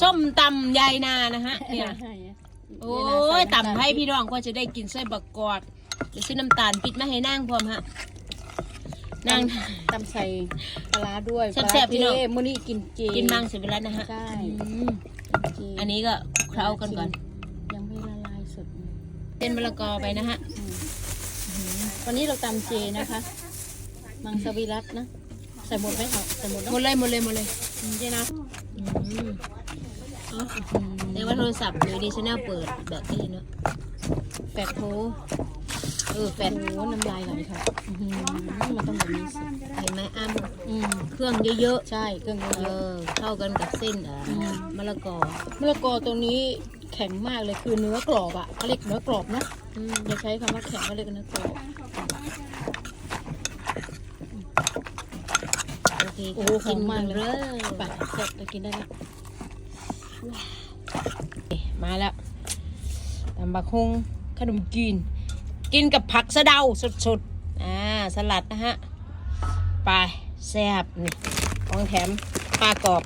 ส้มตำยายนานะฮะเนี่ยโอ้ยตำให้พี่น้องก็จะได้กินไส้บักกอดเดี๋ยวซื้อน้ำตาลปิดมาให้นั่งพร้อมฮะนั่งตำใส่ปลาร้าด้วยแซ่บๆพี่น้องปลาร้าเจมื้อนี้กินเจกินมังเสร็จไปแล้วนะฮะใช่อืมเจอันนี้ก็เคล้ากันก่อน ยังไม่ละลายสุดเป็นมะละกอไปนะฮะวันนี้เราตำเจนะคะ มังสวิรัตนะใส่หมดไหมครับใส่หมดหเนาะมดเลยหมดเลยหมดเลยอืมเจนะ อืมเรียกว่าโทรศัพท์หรือดิชแนลเปิดแบบนี้เนาะแปดโถเออแฟแปนดโถน้ำลายไหลค่ะอื้อหือมันต้องแบบนี้สิเห็นไหมอ้ำอืมเครื่องเยอะใช่เครื่องๆเอเยอะอเข้ากันกับเส้นอะอืมมะละกอๆมะละกอตัวนี้แข็งมากเลยคือเนื้อกรอบอะเขาเรียกเนื้อกรอบเนาะอืมอย่าใช้คำว่าแข็งเขาเรียกเนื้อกรอบโอเคโอ้โหหอมมากเลยเลยไปเสร็จเรากินได้แล้ว มาแล้วตำบักฮงขนมจีน กินกับผักสะเดาสดๆ อ่า สลัดนะฮะ ไปแซ่บนี่ของแถมปลากรอบ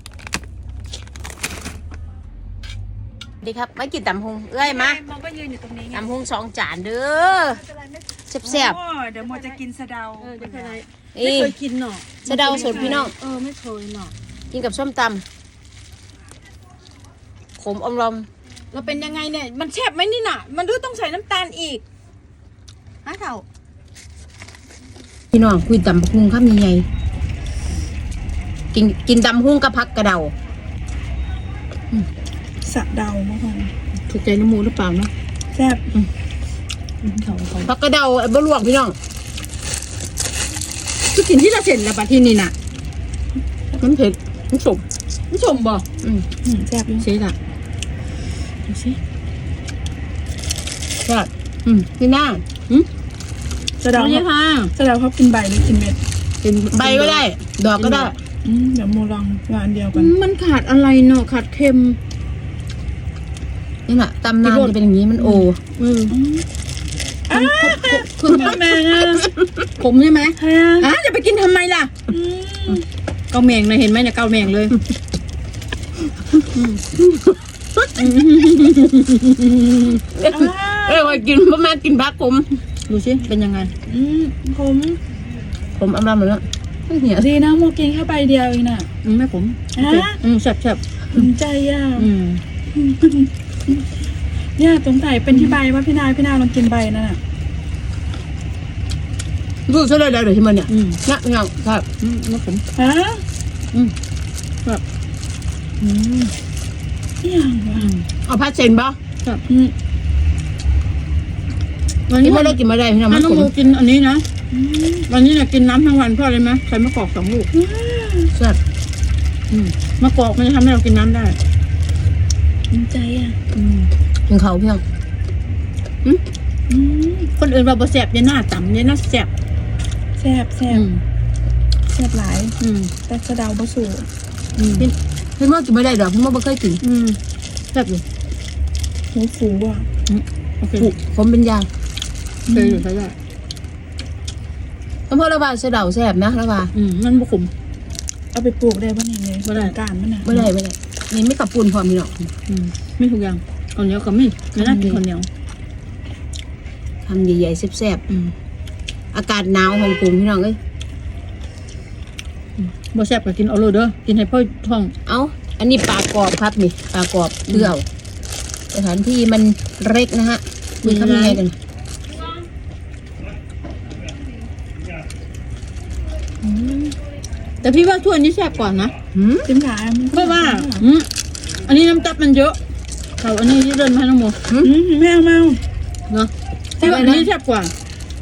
ดีครับมากินตำฮงเอ้ยมามองก็ยืนอยู่ตรงนี้ไงตำฮงสองจานเด้อแซ่บโอ้เดี๋ยวโมจะกินสะเดาเออไม่เป็นไรๆไม่นี่เคยกินหนอสะเดาสดพี่น้อง เออ ไม่เคยหนอกินกับส้มตำข มอมลมเราเป็นยังไงเนี่ย มันแซ่บไหมนี่น่ะ มันดูต้องใส่น้ำตาลอีกฮะเถ่าพี่น้องคุยตำบักฮุงข้ามใหญ่กินกินตำฮุงกับผักกระเดาสะเดาเมื่อวานถูกใจน้ำมูหรือเปล่าเนาะแซ่บเถ่าเขาผักกระเดาไอ้บะลวกพี่น้องคือกินที่เราเสร็จแล้วปะที่นี่น่ะมันเผ็ดมันสมผู้ชมบ่อืมอืมแซ่บอยู่ใช่ละ ดูสิใช่อืมพี่น้าสะเดาเอาเลยค่ะสะเดาเขากินใบหรือกินเม็ด เป็นใบก็ได้ ดอกก็ได้ อืมเดี๋ยวโมลองงานเดียวกัน มันขาดอะไรเนาะขาดเค็ม นี่แหละตำนานจะเป็นอย่างนี้มันโอ อืมคุณแม่นะผมใช่ไหมฮะอะจะไปกินทำไมล่ะเกาแมงเลยเห็นไหมเนี่ยเกาแมงเลย เอ้ยว่ากินพ่อแม่กินผักผมดูสิเป็นยังไง อืมผมผมอำลำหมดแล้วไม่เหี่ยดีนะโมกินแค่ใบเดียวเองน่ะอืมไม่ผมฮะโอเคอืมแซ่บแซ่บภูมิใจอะอืมเนี่ยสงสัยเป็นที่ใบว่าพี่นายพี่นายลองกินใบนั่นน่ะรู้ซะเลยเดี๋ยวที่มันเนี่ยอืมนะพี่น้องครับอืมไม่ผมฮะอืมแบบอืมอหย่างวะ เอาผัดเซนบ่อืมวันกินี้นมัไม่นได้กินไม่ได้พี่น้องมัมันนต้องขมโมกินอันนี้นะ วันนี้เนี่ยกินน้ำทั้งวันเพราะอะไรไหมใส่มะกอกสองลูกแซ่บอืมมะกอกมันจะทำให้เรากินน้ำได้ ภูมิใจอะอืมกินเขาพี่น้องอืมคนอื่นว่าบ่แซ่บเนี่ยหน้าต่ำเนี่ยหน้าแซ่บแซ่บแซ่อืบมแซ่บหลายอืมแต่สะเดาบะสู อืมพี่เมื่อกินไม่ได้ดอกพี่เมื่อไม่เคยกินอืมแซ่บอยู่หูฟูอะโอเคผูกผมเป็นยางเคยอยู่ใช่ไหมแล้วพอระบาดเสะเดาแซ่บนะระบาดอืมมันบ่ขมเอาไปปลูกได้ป่ะเนี่ยเลยบ่ได้การมันน่ะไม่ได้ไม่ได้นี่ไม่กับปูนพร้อมพี่น้องอืมไม่ทุกอย่างข้าวเหนียวก็ไม่ไม่น่ากินข้าวเหนียวทำใหญ่ๆแซ่บอืมๆอากาศหนาวของกรุงพี่น้องเอ้ย บ่แซ่บก็กินเอาเลยเด้อ กินให้พ่อท้อง เอ้าอันนี้ปลากรอบครับนี่ปลากรอบเลือเอาสถานที่มันเล็กนะฮะมีทำยังไงกันแต่พี่ว่าถ้วยนี้แซ่บกว่านะหืมจิ้มขาเพราะว่าอืมอันนี้น้ำจับมันเยอะเขาอันนี้ที่เดินมาให้น้องโมอืมไม่เอาไม่เอาเนาะพี่ว่าอันนี้แซ่บกว่า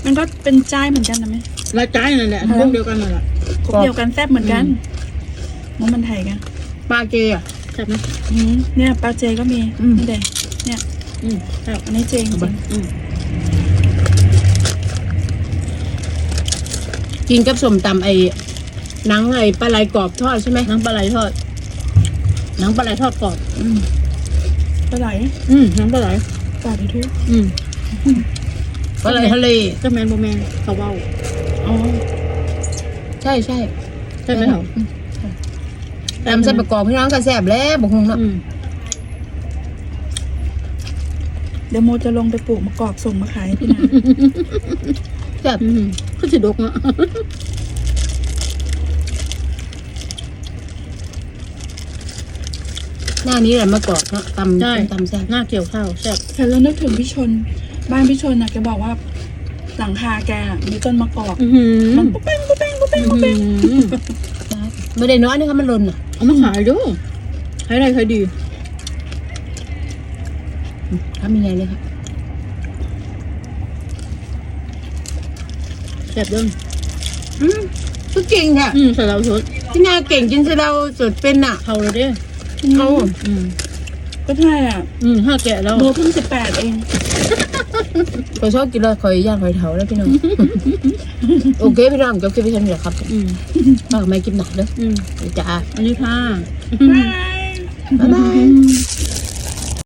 มันก็เป็นจ้ายเหมือนกันนะไหมรายจ่ายนั่นแหละพวกเดียวกันนั่นแหละ กบเดียวกันแซ่บเหมือนกันมันมันไทยกันปลาเจอะแซ่บไหมอืมเนี่ยปลาเจก็มีอืมนี่เด็เนี่ยอืมแซ่บอันนี้เจจริงอืมกินกับส้มตำไอ้หนังไอ้ปลาไหลกรอบทอดใช่ไหมหนังปลาไหลทอดหนังปลาไหลทอดกรอบปลาไหลอืมหนังปลาไหลปลาดิทุกอืมปลาไหลทะเลเจ้าแมนโบแมนเขาเบ้าอ๋อใช่ใช่ใช่ไหมครับตามใส่ประกอบพี่น้องก็แซ่บแล้วบกงงเนาะเดี๋ยวโมจะลงไปปลูกมะกอกส่งมาขายพี่น้าแซ่บก็สิดกเนาะหน้านี้แหละมะกอกเนาะตำตำแซ่บหน้าเกี่ยวข้าวแซ่บแต่เรานึกถึงพี่ชน บ้านพี่ชนนะแกบอกว่าหลังคาแกมีต้นมะกอกมันปุ๊บเป้งปุ๊บง ปุ๊บเป้งอื้อปุ๊บหืเป้งอไม่ได้น้อยนะคะมันหล่นอะเอามาขายดูขายได้ขายดีทำยังไงเลยครับแซ่บเด้งอืมก็เก่งค่ะอืมใส่เราสดพี่นาเก่งจนสะเราสดเป็นอะเผาเลยเด้เอาอืมก็ใช่อะ อืมห้าแกะแล้วโมเพิ่งสิบแปดเอง ขอยชอบกินเลยขอยย่างขอยเถาแล้วพี่น้อง โอเคพี่น้องจบคลิปพี่ชันเดี๋ยวครับอืมฝากไม่กินหนักเด้ออืมเดี๋ยวจ้าอันนี้ค่ะบายบ๊ายบาย